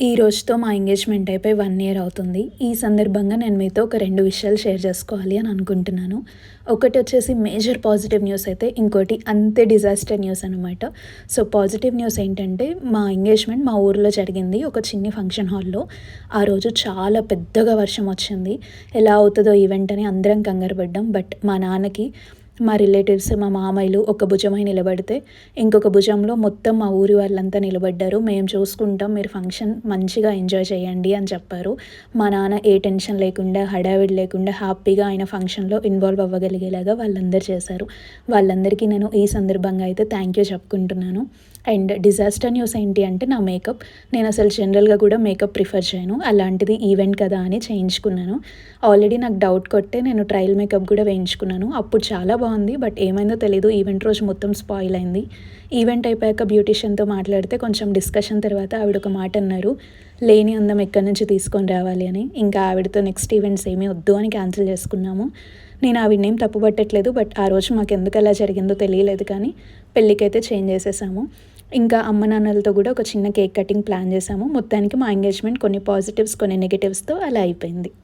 ఈ రోజుతో మా ఎంగేజ్మెంట్ అయిపోయి వన్ ఇయర్ అవుతుంది. ఈ సందర్భంగా నేను మీతో ఒక రెండు విషయాలు షేర్ చేసుకోవాలి అని అనుకుంటున్నాను. ఒకటి వచ్చేసి మేజర్ పాజిటివ్ న్యూస్ అయితే ఇంకోటి అంతే డిజాస్టర్ న్యూస్ అనమాట సో పాజిటివ్ న్యూస్ ఏంటంటే మా ఎంగేజ్మెంట్ మా ఊర్లో జరిగింది ఒక చిన్ని ఫంక్షన్ హాల్లో. ఆ రోజు చాలా పెద్దగా వర్షం వచ్చింది. ఎలా అవుతుందో ఈవెంట్ అని అందరం కంగారు పడ్డాం. బట్ మా నాన్నకి మా రిలేటివ్స్ మా మామయ్యలు ఒక భుజమై నిలబడితే ఇంకొక భుజంలో మొత్తం మా ఊరి వాళ్ళంతా నిలబడ్డారు. మేము చూసుకుంటాం మీరు ఫంక్షన్ మంచిగా ఎంజాయ్ చేయండి అని చెప్పారు. మా నాన్న ఏ టెన్షన్ లేకుండా హడావిడి లేకుండా హ్యాపీగా ఆయన ఫంక్షన్లో ఇన్వాల్వ్ అవ్వగలిగేలాగా వాళ్ళందరూ చేశారు. వాళ్ళందరికీ నేను ఈ సందర్భంగా అయితే థ్యాంక్ యూ చెప్పుకుంటున్నాను. అండ్ డిజాస్టర్ న్యూస్ ఏంటి అంటే నా మేకప్. నేను అసలు జనరల్గా కూడా మేకప్ ప్రిఫర్ చేయను. అలాంటిది ఈవెంట్ కదా అని చేయించుకున్నాను. ఆల్రెడీ నాకు డౌట్ కొట్టే నేను ట్రయల్ మేకప్ కూడా వేయించుకున్నాను. అప్పుడు చాలా బాగుంది బట్ ఏమైందో తెలీదు. ఈవెంట్ రోజు మొత్తం స్పాయిల్ అయింది. ఈవెంట్ అయిపోయాక బ్యూటిషియన్తో మాట్లాడితే కొంచెం డిస్కషన్ తర్వాత ఆవిడ ఒక మాట అన్నారు లేని అందం ఎక్కడి నుంచి తీసుకొని రావాలి అని. ఇంకా ఆవిడతో నెక్స్ట్ ఈవెంట్స్ ఏమీ వద్దు అని క్యాన్సిల్ చేసుకున్నాము. నేను ఆవిడని ఏం తప్పు పట్టట్లేదు బట్ ఆ రోజు మాకు ఎందుకు అలా జరిగిందో తెలియలేదు కానీ పెళ్ళికైతే చేంజ్ చేసేసాము. ఇంకా అమ్మ నాన్నలతో కూడా ఒక చిన్న కేక్ కటింగ్ ప్లాన్ చేసాము. మొత్తానికి మా ఎంగేజ్మెంట్ కొన్ని పాజిటివ్స్ కొన్ని నెగిటివ్స్తో అలా అయిపోయింది.